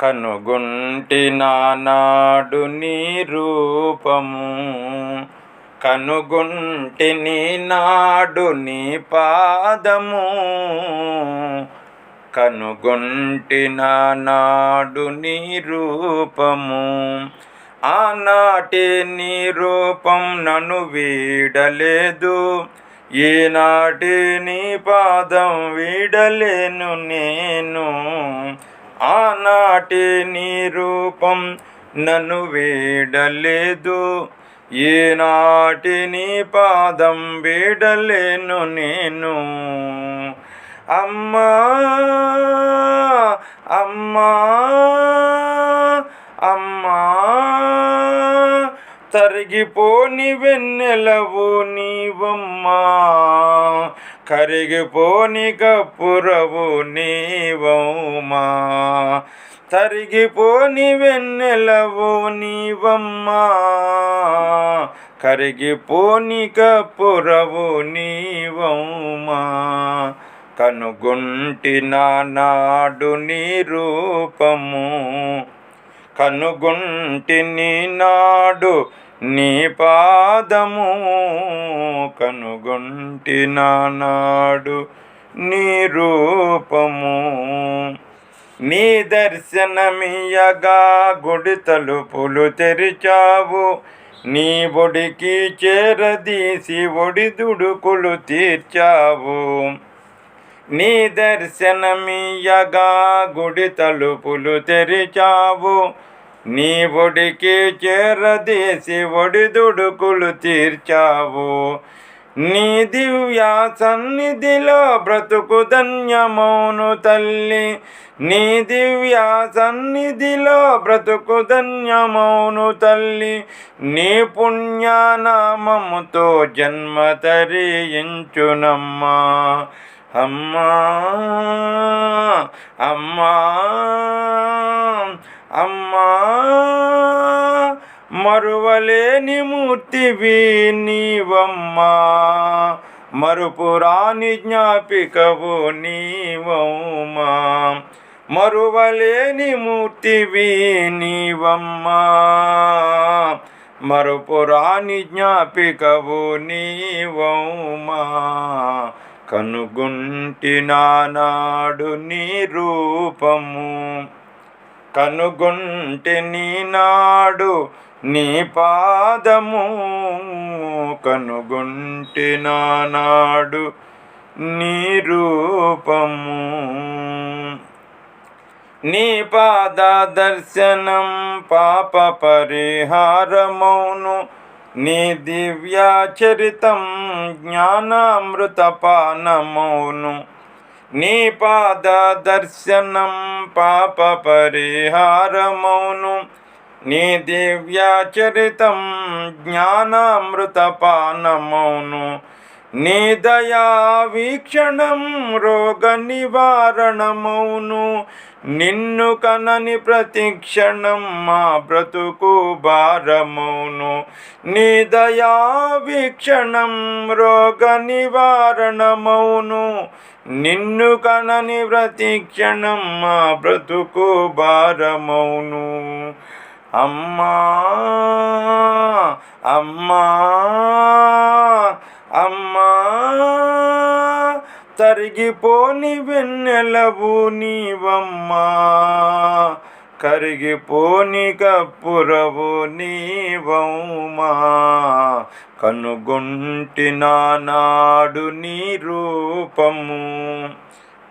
కనుగొంటి నానాడు నీ రూపము. కనుగొంటి నీ నాడు నీ పాదము. కనుగొంటి నాడు నీ రూపము. ఆనాటి నీ రూపం నన్ను వీడలేదు. ఈనాటి నీ పాదం వీడలేను నేను. ఆనాటి నీ రూపం నన్ను వీడలేదు. ఈనాటి నీ పాదం వీడలేను నేను. అమ్మా అమ్మా అమ్మా తరిగిపోని వెన్నెలవు నీవమ్మా. కరిగిపోని కప్పురవు నీవమ్మా. తరిగిపోని వెన్నెలవు నీవమ్మా. కరిగిపోని కప్పురవు నీవమ్మా. కనుగొంటి నాడు నీ రూపము కనుగొంటి నాడు నీ పాదము కనుగొంటి నాడు నీ రూపము నీ దర్శనమియగా గుడి తలుపులు తెరిచావు. నీ ఒడికి చేరదీసి ఒడి దుడుకులు తీర్చావు. నీ దర్శనమియగా గుడి తలుపులు తెరిచావు. నీ ఒడికి చేరదేసి ఒడి దుడుకులు తీర్చావు. నీ దివ్య సన్నిధిలో బ్రతుకు ధన్యమౌను తల్లి. నీ దివ్య సన్నిధిలో బ్రతుకు ధన్యమౌను తల్లి. నీ పుణ్యనామముతో జన్మ తరించునమ్మా అమ్మా అమ్మా అమ్మా మరువలేని మూర్తివి నీవమ్మా మరుపురాని జ్ఞాపికవు నీవమ్మా. మరువలేని మూర్తివి నీవమ్మా మరుపురాని జ్ఞాపికవు నీవమ్మా. కనుగుంటి నానాడు నీ రూపము. కనుగొంటి నీనాడు నీ పాదము. కనుగొంటే నానాడు నీ రూపము. నీ పాద దర్శనం పాప పరిహారమౌను. నీ దివ్యాచరితం జ్ఞానామృతపానమౌను నీ పాద దర్శనం పాప పరిహారమౌను. నీ దివ్యాచరితం జ్ఞానామృతపానమౌను. నీ దయా వీక్షణం రోగ నివారణమౌను. నిన్ను కనని ప్రతిక్షణం మా బ్రతుకు భారమౌను. నీ దయా వీక్షణం రోగ నివారణమౌను. నిన్ను కనని ప్రతిక్షణం మా బ్రతుకు భారమౌను. అమ్మా అమ్మా అమ్మా. తరిగిపోని వెన్నెలవు నీవమ్మా. కరిగిపోని కప్పురవు నీవమ్మా. కనుగొంటి నాడు నీ రూపము.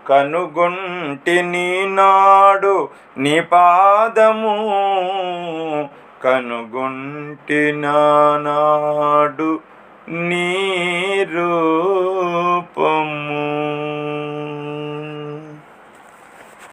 కనుగొంటి నీ నాడు నీ పాదము. కనుగొంటి నాడు నీరు రూపము